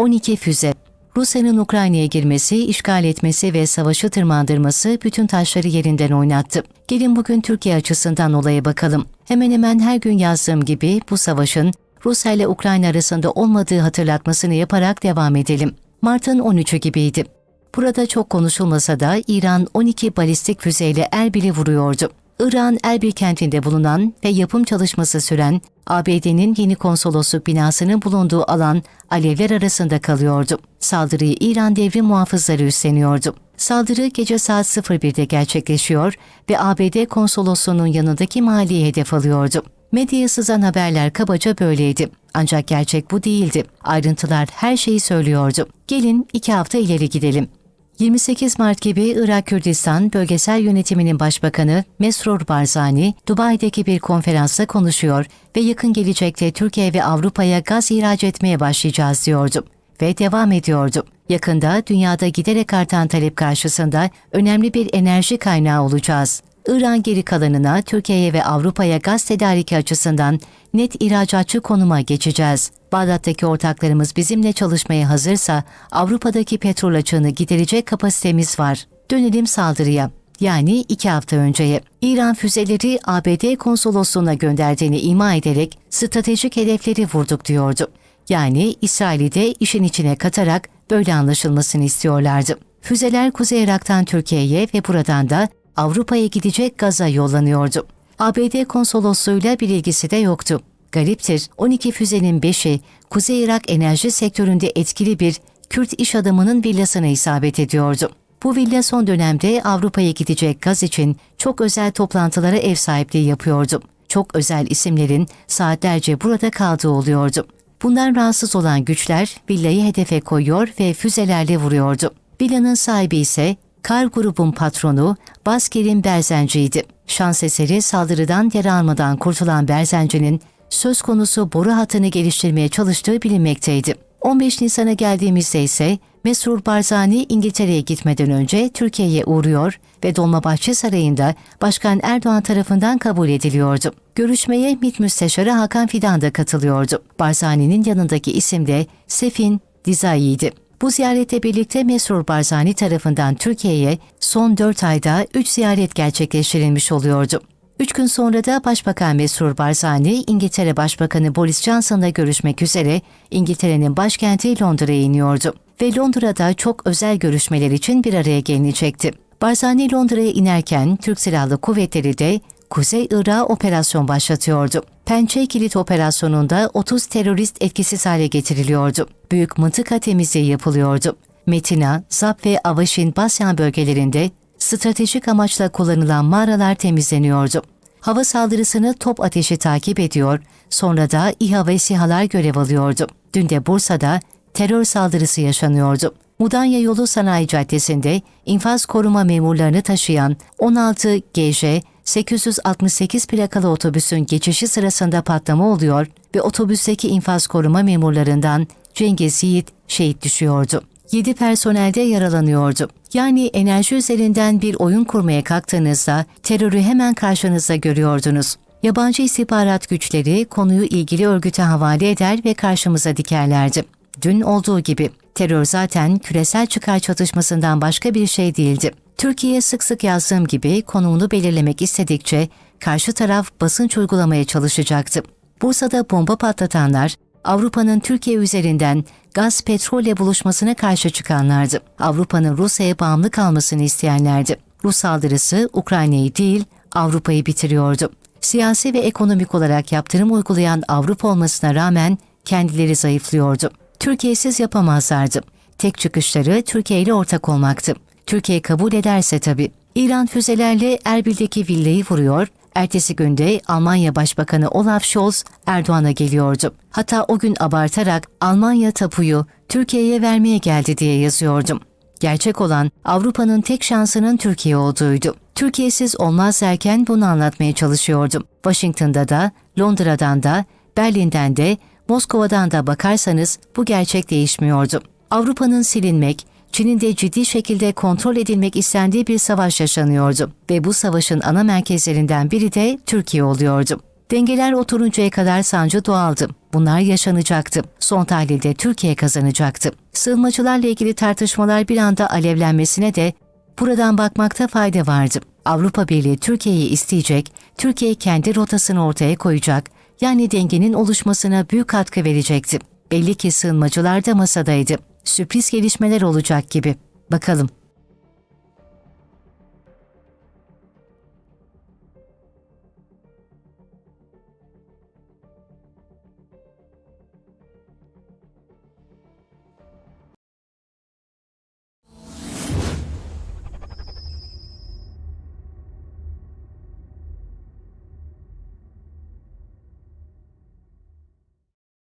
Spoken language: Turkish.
12 füze. Rusya'nın Ukrayna'ya girmesi, işgal etmesi ve savaşı tırmandırması bütün taşları yerinden oynattı. Gelin bugün Türkiye açısından olaya bakalım. Hemen hemen her gün yazdığım gibi bu savaşın Rusya ile Ukrayna arasında olmadığı hatırlatmasını yaparak devam edelim. Mart'ın 13'ü gibiydi. Burada çok konuşulmasa da İran 12 balistik füzeyle Erbil'i vuruyordu. İran Erbil kentinde bulunan ve yapım çalışması süren ABD'nin yeni konsolosluk binasının bulunduğu alan alevler arasında kalıyordu. Saldırıyı İran devrim muhafızları üstleniyordu. Saldırı gece saat 01'de gerçekleşiyor ve ABD konsolosluğunun yanındaki mahalleyi hedef alıyordu. Medyaya sızan haberler kabaca böyleydi. Ancak gerçek bu değildi. Ayrıntılar her şeyi söylüyordu. Gelin iki hafta ileri gidelim. 28 Mart gibi Irak Kürdistan Bölgesel Yönetimi'nin Başbakanı Mesrur Barzani, Dubai'deki bir konferansta konuşuyor ve yakın gelecekte Türkiye ve Avrupa'ya gaz ihraç etmeye başlayacağız diyordu. Ve devam ediyordu. Yakında dünyada giderek artan talep karşısında önemli bir enerji kaynağı olacağız. İran geri kalanına Türkiye'ye ve Avrupa'ya gaz tedariki açısından net ihracatçı konuma geçeceğiz. Bağdat'taki ortaklarımız bizimle çalışmaya hazırsa Avrupa'daki petrol açığını giderecek kapasitemiz var. Dönelim saldırıya. Yani iki hafta önceye. İran füzeleri ABD konsolosluğuna gönderdiğini ima ederek stratejik hedefleri vurduk diyordu. Yani İsrail'i de işin içine katarak böyle anlaşılmasını istiyorlardı. Füzeler Kuzey Irak'tan Türkiye'ye ve buradan da Avrupa'ya gidecek gaza yollanıyordu. ABD konsolosluğuyla bir ilgisi de yoktu. Gariptir, 12 füzenin 5'i Kuzey Irak enerji sektöründe etkili bir Kürt iş adamının villasına isabet ediyordu. Bu villa son dönemde Avrupa'ya gidecek gaz için çok özel toplantılara ev sahipliği yapıyordu. Çok özel isimlerin saatlerce burada kaldığı oluyordu. Bundan rahatsız olan güçler villayı hedefe koyuyor ve füzelerle vuruyordu. Villanın sahibi ise Kar grubun patronu Basker'in Berzenci'ydi. Şans eseri saldırıdan yara almadan kurtulan Berzenci'nin söz konusu boru hattını geliştirmeye çalıştığı bilinmekteydi. 15 Nisan'a geldiğimizde ise Mesrur Barzani İngiltere'ye gitmeden önce Türkiye'ye uğruyor ve Dolmabahçe Sarayı'nda Başkan Erdoğan tarafından kabul ediliyordu. Görüşmeye MİT Müsteşarı Hakan Fidan da katılıyordu. Barzani'nin yanındaki isim de Sefin Dizai'ydi. Bu ziyarete birlikte Mesrur Barzani tarafından Türkiye'ye son 4 ayda 3 ziyaret gerçekleştirilmiş oluyordu. 3 gün sonra da Başbakan Mesrur Barzani, İngiltere Başbakanı Boris Johnson'la görüşmek üzere İngiltere'nin başkenti Londra'ya iniyordu ve Londra'da çok özel görüşmeler için bir araya gelinecekti. Barzani Londra'ya inerken Türk Silahlı Kuvvetleri de Kuzey Irak'a operasyon başlatıyordu. Pençe Kilit operasyonunda 30 terörist etkisiz hale getiriliyordu. Büyük mıntıka temizliği yapılıyordu. Metina, Zap ve Avaşin Basyan bölgelerinde stratejik amaçla kullanılan mağaralar temizleniyordu. Hava saldırısını top ateşi takip ediyor, sonra da İHA ve SİHA'lar görev alıyordu. Dün de Bursa'da terör saldırısı yaşanıyordu. Mudanya Yolu Sanayi Caddesi'nde infaz koruma memurlarını taşıyan 16 GJ 868 plakalı otobüsün geçişi sırasında patlama oluyor ve otobüsteki infaz koruma memurlarından Cengiz Yiğit şehit düşüyordu. 7 personel de yaralanıyordu. Yani enerji üzerinden bir oyun kurmaya kalktığınızda terörü hemen karşınızda görüyordunuz. Yabancı istihbarat güçleri konuyu ilgili örgüte havale eder ve karşımıza dikerlerdi. Dün olduğu gibi terör zaten küresel çıkar çatışmasından başka bir şey değildi. Türkiye sık sık yazdığım gibi konumunu belirlemek istedikçe karşı taraf basınç uygulamaya çalışacaktı. Bursa'da bomba patlatanlar Avrupa'nın Türkiye üzerinden gaz petrolle buluşmasına karşı çıkanlardı. Avrupa'nın Rusya'ya bağımlı kalmasını isteyenlerdi. Rus saldırısı Ukrayna'yı değil Avrupa'yı bitiriyordu. Siyasi ve ekonomik olarak yaptırım uygulayan Avrupa olmasına rağmen kendileri zayıflıyordu. Türkiye'siz yapamazlardı. Tek çıkışları Türkiye ile ortak olmaktı. Türkiye kabul ederse tabii. İran füzelerle Erbil'deki villayı vuruyor, ertesi günde Almanya Başbakanı Olaf Scholz Erdoğan'a geliyordu. Hatta o gün abartarak Almanya tapuyu Türkiye'ye vermeye geldi diye yazıyordum. Gerçek olan Avrupa'nın tek şansının Türkiye olduğuydu. Türkiye'siz olmaz derken bunu anlatmaya çalışıyordum. Washington'da da, Londra'dan da, Berlin'den de, Moskova'dan da bakarsanız bu gerçek değişmiyordu. Avrupa'nın silinmek, Çin'in de ciddi şekilde kontrol edilmek istendiği bir savaş yaşanıyordu ve bu savaşın ana merkezlerinden biri de Türkiye oluyordu. Dengeler oturuncaya kadar sancı doğaldı. Bunlar yaşanacaktı. Son tahlilde Türkiye kazanacaktı. Sığınmacılarla ilgili tartışmalar bir anda alevlenmesine de buradan bakmakta fayda vardı. Avrupa Birliği Türkiye'yi isteyecek, Türkiye kendi rotasını ortaya koyacak, yani dengenin oluşmasına büyük katkı verecekti. Belli ki sığınmacılar da masadaydı. Sürpriz gelişmeler olacak gibi. Bakalım.